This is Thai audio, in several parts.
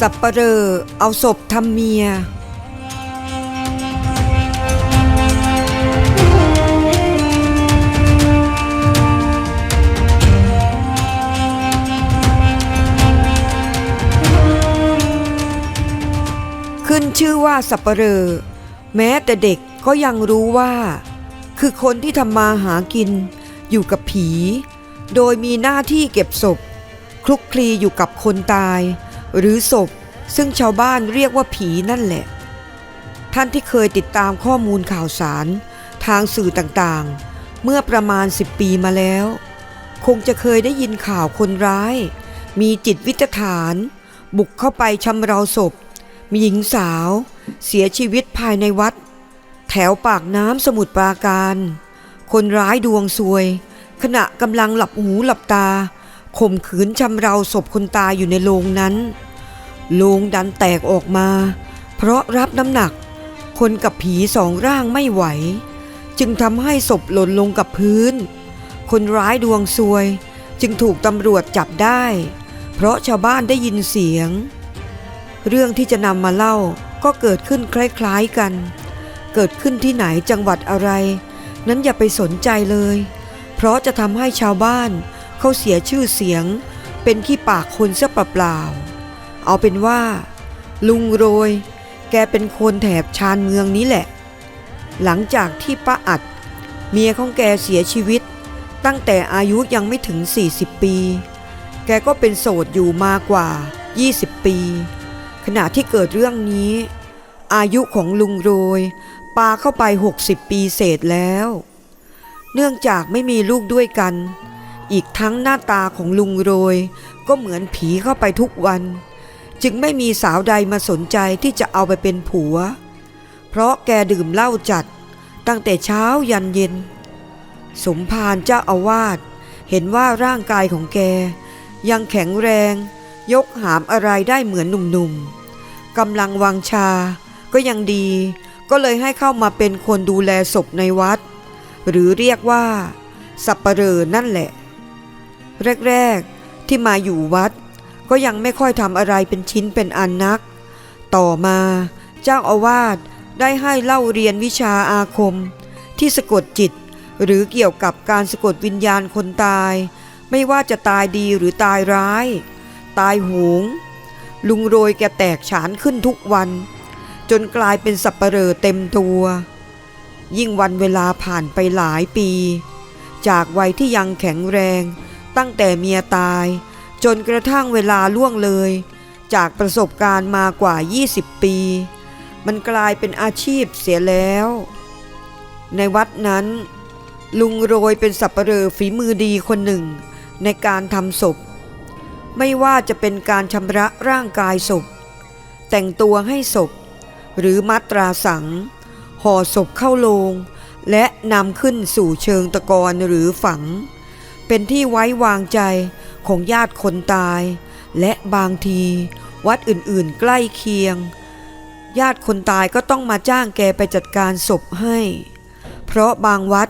สับปะเรอเอาศพทำเมีย ขึ้นชื่อว่าสับปะเรอ แม้แต่เด็กก็ยังรู้ว่า คือคนที่ทำมาหากินอยู่กับผี โดยมีหน้าที่เก็บศพ คลุกคลีอยู่กับคนตาย หรือศพ ซึ่งชาวบ้านเรียกว่าผีนั่นแหละ ท่านที่เคยติดตามข้อมูลข่าวสาร ทางสื่อต่างๆ เมื่อประมาณ 10 ปีมาแล้ว คงจะเคยได้ยินข่าวคนร้าย มีจิตวิจฐาน บุกเข้าไปชำเราศพ มีหญิงสาว เสียชีวิตภายในวัด แถวปากน้ำสมุทรปราการ คนร้ายดวงซวย ขณะกำลังหลับหูหลับตา ข่มขืนชำเราศพคนตายอยู่ในโรงนั้นโรงดันแตกออกมา เพราะรับน้ำหนัก คนกับผีสองร่างไม่ไหว จึงทำให้ศพหล่นลงกับพื้น คนร้ายดวงซวย จึงถูกตำรวจจับได้ เพราะชาวบ้านได้ยินเสียง เรื่องที่จะนำมาเล่าก็เกิดขึ้นคล้ายๆกัน เกิดขึ้นที่ไหนจังหวัดอะไร นั้นอย่าไปสนใจเลย เพราะจะทำให้ชาวบ้าน เขาเสียชื่อเสียง เป็นขี้ปากคนเสียเปล่าๆเอาเป็นว่า ลุงโรย แกเป็นคนแถบชานเมืองนี้แหละ หลังจากที่ป้าอัด เมียของแกเสียชีวิต ตั้งแต่อายุยังไม่ถึง 40 ปี แกก็เป็นโสดอยู่มากว่า 20 ปี ขณะที่เกิดเรื่องนี้ อายุของลุงโรยปาเข้าไป 60 ปีเศษแล้ว เนื่องจากไม่มีลูกด้วยกัน อีกทั้งหน้าตาของลุงโรย ก็เหมือนผีเข้าไปทุกวัน จึงไม่มีสาวใดมาสนใจที่จะเอาไปเป็นผัว เพราะแกดื่มเหล้าจัดตั้งแต่เช้ายันเย็น สมภารเจ้าอาวาสเห็นว่าร่างกายของแก ยังแข็งแรง ยกหามอะไรได้เหมือนหนุ่มๆกำลังวังชาก็ยังดีก็เลยให้เข้ามาเป็นคนดูแลศพในวัด หรือเรียกว่าสับปเหรอนั่นแหละ แรกๆ ที่มาอยู่วัด ก็ยังไม่ค่อยทำอะไรเป็นชิ้นเป็นอันนัก ต่อมาเจ้าอาวาสได้ให้เล่าเรียนวิชาอาคม ที่สะกดจิต หรือเกี่ยวกับการสะกดวิญญาณคนตาย ไม่ว่าจะตายดีหรือตายร้าย ตายโหงลุงโรยแกแตกฉานขึ้นทุกวัน จนกลายเป็นสับปะเหร่อเต็มตัว ยิ่งวันเวลาผ่านไปหลายปี จากวัยที่ยังแข็งแรง ตั้งแต่เมียตาย จนกระทั่งเวลาล่วงเลย จากประสบการณ์มากว่า 20 ปี มันกลายเป็นอาชีพเสียแล้ว ในวัดนั้น ลุงโรยเป็นสับปะเหร่อฝีมือดีคนหนึ่ง ในการทำศพ ไม่ว่าจะเป็นการชำระร่างกายศพ แต่งตัวให้ศพ หรือมัตราสัง ห่อศพเข้าโลงและนำขึ้นสู่เชิงตะกอนหรือฝัง เป็นที่ไว้วางใจของญาติคนตาย และบางทีวัดอื่นๆใกล้เคียง ญาติคนตายก็ต้องมาจ้างแกไปจัดการศพให้ เพราะบางวัด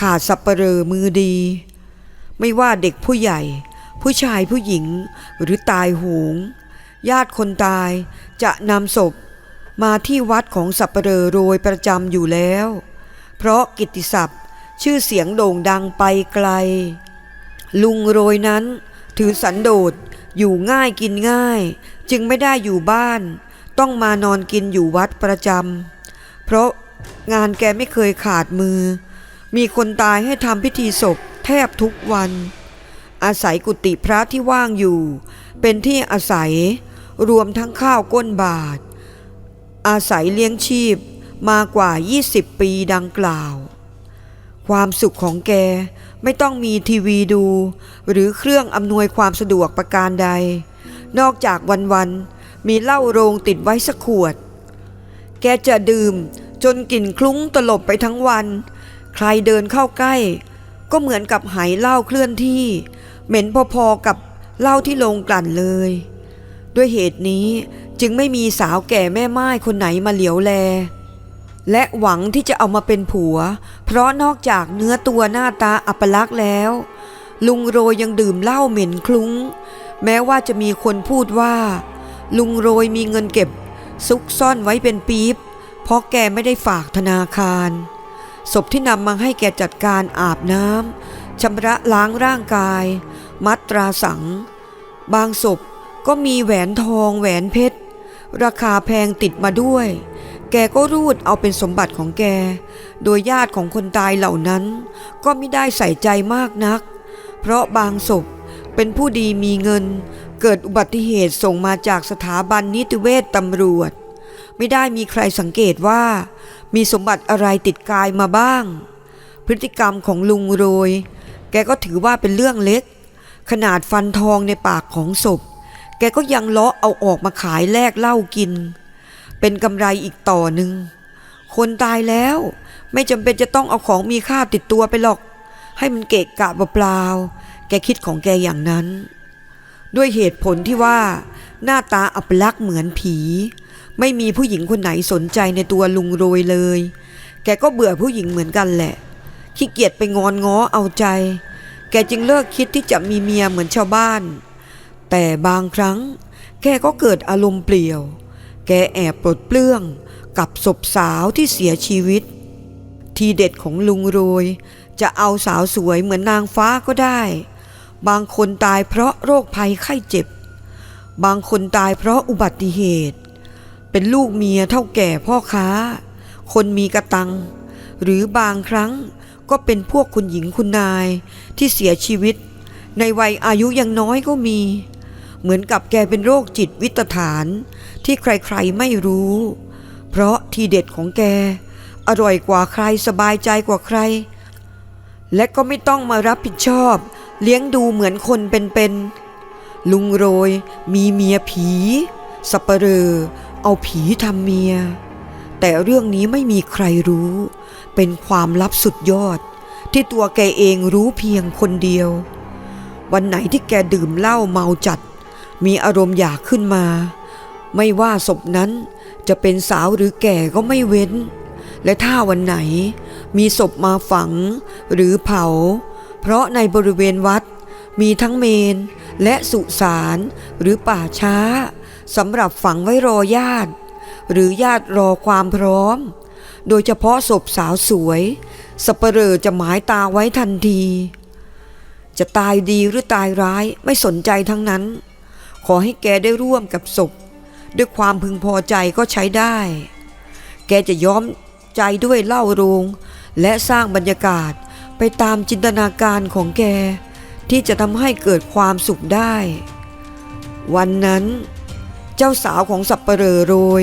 ขาดสับปะเหร่อมือดี ไม่ว่าเด็กผู้ใหญ่ ผู้ชายผู้หญิงหรือตายโหงญาติคนตายจะนำศพมาที่วัดของสับปะเหร่อโรยประจำอยู่แล้ว เพราะกิตติศัพท์ชื่อเสียงโด่งดังไปไกล ลุงโรยนั้น ถือสันโดษอยู่ง่ายกินง่าย จึงไม่ได้อยู่บ้าน ต้องมานอนกินอยู่วัดประจำเพราะงานแกไม่เคยขาดมือ มีคนตายให้ทำพิธีศพแทบทุกวัน อาศัยกุฏิพระที่ว่างอยู่ เป็นที่อาศัยรวมทั้งข้าวก้นบาท อาศัยเลี้ยงชีพมากว่า 20 ปีดังกล่าว ความสุขของแกไม่ต้องมีทีวีดู หรือเครื่องอำนวยความสะดวกประการใด นอกจากวันๆมีเหล้าโรงติดไว้สักขวด แกจะดื่มจนกลิ่นคลุ้งตลบไปทั้งวัน ใครเดินเข้าใกล้ ก็เหมือนกับไหเหล้าเคลื่อนที่ เหม็นพอๆกับเหล้าที่ลงกลั่นเลย ด้วยเหตุนี้จึงไม่มีสาวแก่แม่ไม้คนไหนมาเหลียวแล และหวังที่จะเอามาเป็นผัว เพราะนอกจากเนื้อตัวหน้าตาอัปลักษ์แล้ว ลุงโรยยังดื่มเหล้าเหม็นคลุ้ง แม้ว่าจะมีคนพูดว่า ลุงโรยมีเงินเก็บ ซุกซ่อนไว้เป็นปี๊บเพราะแกไม่ได้ฝากธนาคาร ศพที่นำมาให้แกจัดการอาบน้ำชำระล้างร่างกาย มัดตราสัง บางศพก็มีแหวนทองแหวนเพชร ราคาแพงติดมาด้วย แกก็รูดเอาเป็นสมบัติของแก โดยญาติของคนตายเหล่านั้น ก็ไม่ได้ใส่ใจมากนัก เพราะบางศพเป็นผู้ดีมีเงิน เกิดอุบัติเหตุส่งมาจากสถาบันนิติเวชตำรวจ ไม่ได้มีใครสังเกตว่า มีสมบัติอะไรติดกายมาบ้าง พฤติกรรมของลุงโรย แกก็ถือว่าเป็นเรื่องเล็ก ขนาดฟันทองในปากของศพ แกก็ยังเลาะเอาออกมาขายแลกเหล้ากิน เป็นกำไรอีกต่อหนึ่ง คนตายแล้วไม่จำเป็นจะต้องเอาของมีค่าติดตัวไปหรอก ให้มันเกะกะเปล่าๆแกคิดของแกอย่างนั้น ด้วยเหตุผลที่ว่า หน้าตาอัปลักษ์เหมือนผี ไม่มีผู้หญิงคนไหนสนใจในตัวลุงโรยเลย แกก็เบื่อผู้หญิงเหมือนกันแหละขี้เกียจไปงอนง้อเอาใจ แกจึงเลิกคิดที่จะมีเมียเหมือนชาวบ้าน แต่บางครั้งแกก็เกิดอารมณ์เปลี่ยว แกแอบปลดเปลื้องกับศพสาวที่เสียชีวิต ทีเด็ดของลุงโรย จะเอาสาวสวยเหมือนนางฟ้าก็ได้ บางคนตายเพราะโรคภัยไข้เจ็บ บางคนตายเพราะอุบัติเหตุ เป็นลูกเมียเท่าแก่พ่อค้า คนมีกระตัง หรือบางครั้งก็เป็นพวกคุณหญิงคุณนายที่เสียชีวิต ในวัยอายุยังน้อยก็มี เหมือนกับแกเป็นโรคจิตวิตฐาน ที่ใครๆไม่รู้ เพราะทีเด็ดของแก อร่อยกว่าใครสบายใจกว่าใคร และก็ไม่ต้องมารับผิดชอบ เลี้ยงดูเหมือนคนเป็นๆลุงโรยมีเมียผี สับเปลอเอาผีทำเมีย แต่เรื่องนี้ไม่มีใครรู้ เป็นความลับสุดยอด ที่ตัวแกเองรู้เพียงคนเดียว วันไหนที่แกดื่มเหล้าเมาจัด มีอารมณ์อยากขึ้นมา ไม่ว่าศพนั้นจะเป็นสาวหรือแก่ก็ไม่เว้น และถ้าวันไหนมีศพมาฝังหรือเผา เพราะในบริเวณวัดมีทั้งเมนและสุสานหรือป่าช้าสำหรับฝังไว้รอญาติ หรือญาติรอความพร้อม โดยเฉพาะศพสาวสวยสเปเรอจะหมายตาไว้ทันที จะตายดีหรือตายร้ายไม่สนใจทั้งนั้น ขอให้แกได้ร่วมกับศพ ด้วยความพึงพอใจก็ใช้ได้ แกจะย้อมใจด้วยเล้าโรง และสร้างบรรยากาศไปตามจินตนาการของแก ที่จะทำให้เกิดความสุขได้ วันนั้น เจ้าสาวของสับปเหร่อโรย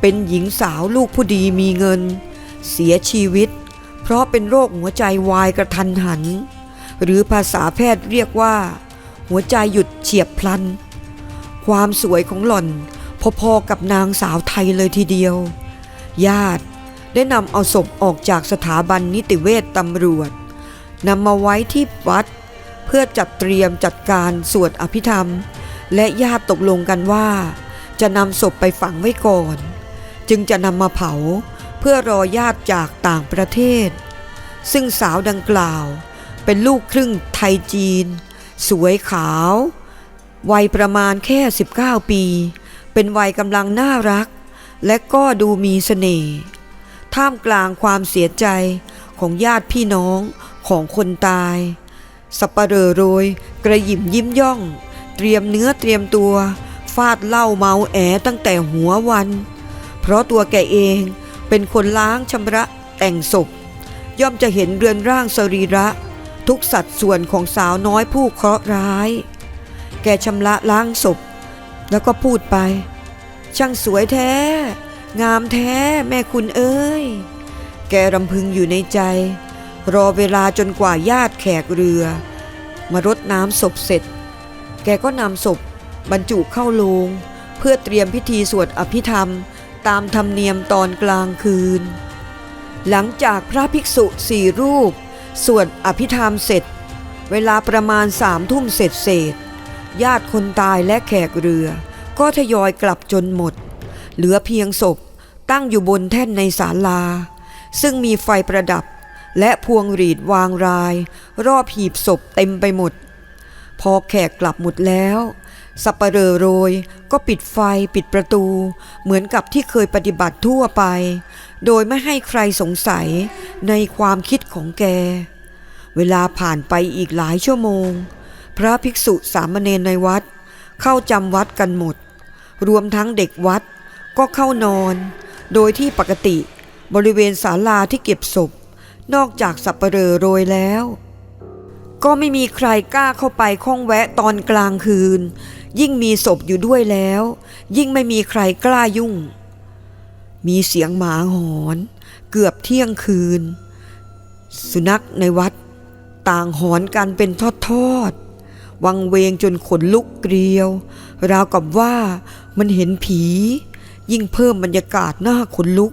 เป็นหญิงสาวลูกผู้ดีมีเงิน เสียชีวิต เพราะเป็นโรคหัวใจวายกระทันหัน หรือภาษาแพทย์เรียกว่า หัวใจหยุดเฉียบพลัน ความสวยของหล่อนพอๆกับนางสาวไทยเลยทีเดียว ญาติได้นำเอาศพออกจากสถาบันนิติเวชตำรวจนำมาไว้ที่วัด เพื่อจัดเตรียมจัดการสวดอภิธรรม และญาติตกลงกันว่า จะนำศพไปฝังไว้ก่อน จึงจะนำมาเผาเพื่อรอญาติจากต่างประเทศ ซึ่งสาวดังกล่าวเป็นลูกครึ่งไทยจีน สวยขาว วัยประมาณแค่ 19 ปี เป็นวัยกำลังน่ารัก และก็ดูมีเสน่ห์ท่ามกลางความเสียใจของญาติพี่น้องของคนตาย สัปเหร่อโรย กระหยิมยิ้มย่อง เตรียมเนื้อเตรียมตัว ฟาดเหล้าเมาแอตั้งแต่หัววัน เพราะตัวแกเองเป็นคนล้างชำระแต่งศพ ย่อมจะเห็นเรือนร่างสรีระ ทุกสัดส่วนของสาวน้อยผู้เคราะห์ร้าย แกชำระล้างศพ แล้วก็พูดไป ช่างสวยแท้ งามแท้แม่คุณเอ้ย แกรำพึงอยู่ในใจ รอเวลาจนกว่าญาติแขกเรือ มารดน้ำศพเสร็จ แกก็นำศพ บรรจุเข้าโลง เพื่อเตรียมพิธีสวดอภิธรรม ตามธรรมเนียมตอนกลางคืน หลังจากพระภิกษุสี่รูป สวดอภิธรรมเสร็จ เวลาประมาณสามทุ่มเสร็จเศษ ญาติคนตายและแขกเรือ ก็ทยอยกลับจนหมด เหลือเพียงศพตั้งอยู่บนแท่นในศาลา ซึ่งมีไฟประดับและพวงหรีดวางราย รอบหีบศพเต็มไปหมด พอแขกกลับหมดแล้วสับปะเหรอโรยก็ปิดไฟปิดประตู เหมือนกับที่เคยปฏิบัติทั่วไป โดยไม่ให้ใครสงสัยในความคิดของแก เวลาผ่านไปอีกหลายชั่วโมง พระภิกษุสามเณรในวัด เข้าจำวัดกันหมด รวมทั้งเด็กวัดก็เข้านอน โดยที่ปกติบริเวณศาลาที่เก็บศพ นอกจากสับปะเหรอโรยแล้ว ก็ไม่มีใครกล้าเข้าไปข้องแวะตอนกลางคืน ยิ่งมีศพอยู่ด้วยแล้ว ยิ่งไม่มีใครกล้ายุ่ง มีเสียงหมาหอน เกือบเที่ยงคืน สุนัขในวัดต่างหอนกันเป็นทอดๆ วังเวงจนขนลุกเกลียว ราวกับว่ามันเห็นผี ยิ่งเพิ่มบรรยากาศหน้าขนลุก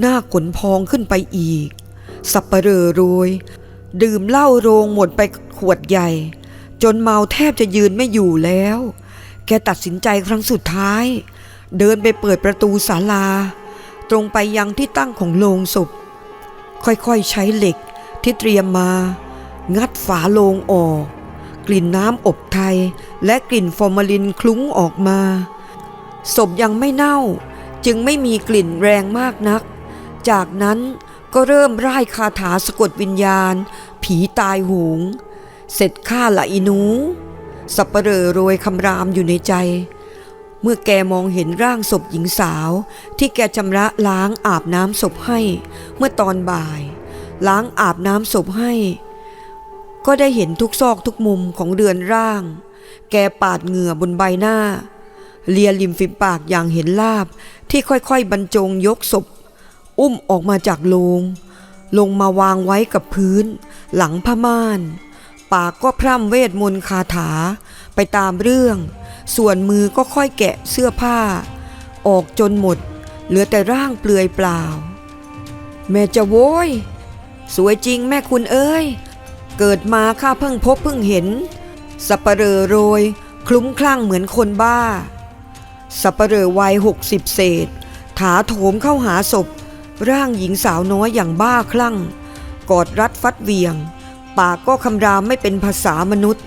หน้าขนพองขึ้นไปอีก สับปะเหรอโรย ดื่มเหล้าโรงหมดไปขวดใหญ่ จนเมาแทบจะยืนไม่อยู่แล้ว แกตัดสินใจครั้งสุดท้าย เดินไปเปิดประตูศาลา ตรงไปยังที่ตั้งของโลงศพ ค่อยๆใช้เหล็กที่เตรียมมา งัดฝาโลงออก กลิ่นน้ำอบไทย และกลิ่นฟอร์มาลินคลุ้งออกมา ศพยังไม่เน่า จึงไม่มีกลิ่นแรงมากนัก จากนั้นก็เริ่มร่ายคาถาสะกดวิญญาณ ผีตายหงเสร็จข้าละอีนู สับปะเหรอโรยคำรามอยู่ในใจ เมื่อแกมองเห็นร่างศพหญิงสาว ที่แกชำระล้างอาบน้ำศพให้ เมื่อตอนบ่าย ล้างอาบน้ำศพให้ ก็ได้เห็นทุกซอกทุกมุมของเรือนร่าง แกปาดเหงื่อบนใบหน้า เลียริมฝีปากอย่างเห็นลาบที่ค่อยๆบรรจงยกศพ อุ้มออกมาจากโลง ลงมาวางไว้กับพื้น หลังผ้าม่าน ปากก็พร่ำเวทมนต์คาถา ไปตามเรื่อง ส่วนมือก็ค่อยแกะเสื้อผ้า ออกจนหมด เหลือแต่ร่างเปลือยเปล่า แม่จะโว้ย สวยจริงแม่คุณเอ้ย เกิดมาข้าเพิ่งพบเพิ่งเห็น สับปเหรอโรย คลุ้มคลั่งเหมือนคนบ้า สับปเหร่อวัยหกสิบเศษ ถาโถมเข้าหาศพ ร่างหญิงสาวน้อยอย่างบ้าคลั่ง กอดรัดฟัดเวียง ปากก็คำรามไม่เป็นภาษามนุษย์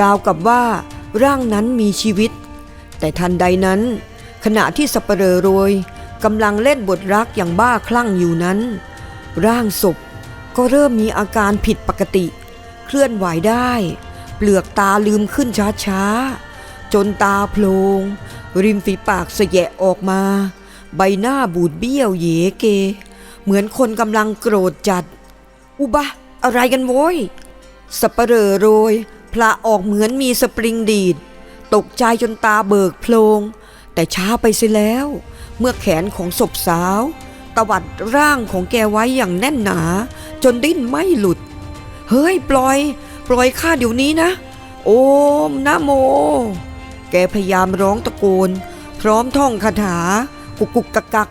ราวกับว่าร่างนั้นมีชีวิต แต่ทันใดนั้น ขณะที่สับปเหร่อโรยกำลังเล่นบทรักอย่างบ้าคลั่งอยู่นั้น ร่างศพ ก็เริ่มมีอาการผิดปกติ เคลื่อนไหวได้ เปลือกตาลืมขึ้นช้าๆ จนตาโพลง ริมฝีปากเสยะออกมา ใบหน้าบูดเบี้ยวเยเก เหมือนคนกำลังโกรธจัด อุบะ อะไรกันโว้ยสับปะเหร่อโรย พละออกเหมือนมีสปริงดีด ตกใจจนตาเบิกโพลง แต่ช้าไปเสียแล้ว เมื่อแขนของศพสาว ตวัดร่างของแกไว้อย่างแน่นหนา จนดิ้นไม่หลุด เฮ้ย ปล่อย ปล่อยข้าเดี๋ยวนี้นะ โอมนะโม แกพยายามร้องตะโกน พร้อมท่องคาถา กุกกุกกักกัก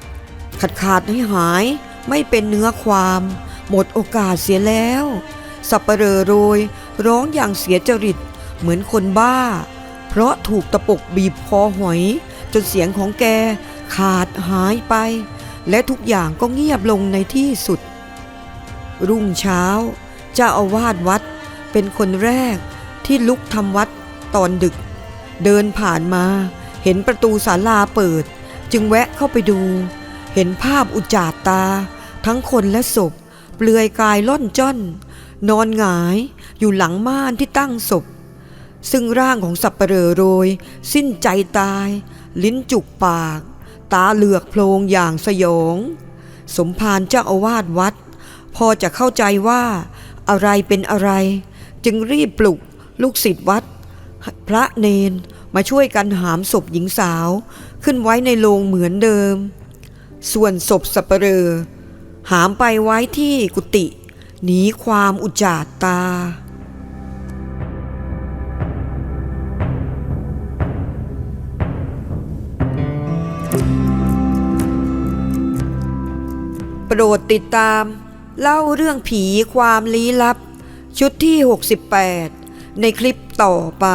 ขาดขาดให้หาย ไม่เป็นเนื้อความ หมดโอกาสเสียแล้ว สับปะเหร่อโรย ร้องอย่างเสียจริต เหมือนคนบ้า เพราะถูกตะปกบีบคอหอย จนเสียงของแกขาดหายไป และทุกอย่างก็เงียบลงในที่สุด รุ่งเช้าเจ้าอาวาสวัดเป็นคนแรกที่ลุกทำวัดตอนดึก เดินผ่านมา เห็นประตูศาลาเปิด จึงแวะเข้าไปดู เห็นภาพอุจจาตา ทั้งคนและศพ เปลือยกายล่อนจ้อน นอนหงายอยู่หลังม่านที่ตั้งศพ ซึ่งร่างของสับปเหร่อโรย สิ้นใจตาย ลิ้นจุกปาก ตาเหลือกโพลงอย่างสยอง สมภารเจ้าอาวาสวัด พอจะเข้าใจว่าอะไรเป็นอะไร จึงรีบปลุกลูกศิษย์วัด พระเนนมาช่วยกันหามศพหญิงสาว ขึ้นไว้ในโลงเหมือนเดิม ส่วนศพสับปเหร่อหามไปไว้ที่กุฏิหนีความอุจจาตา โปรดติดตาม เล่าเรื่องผีความลี้ลับ ชุดที่ 68 ในคลิปต่อไป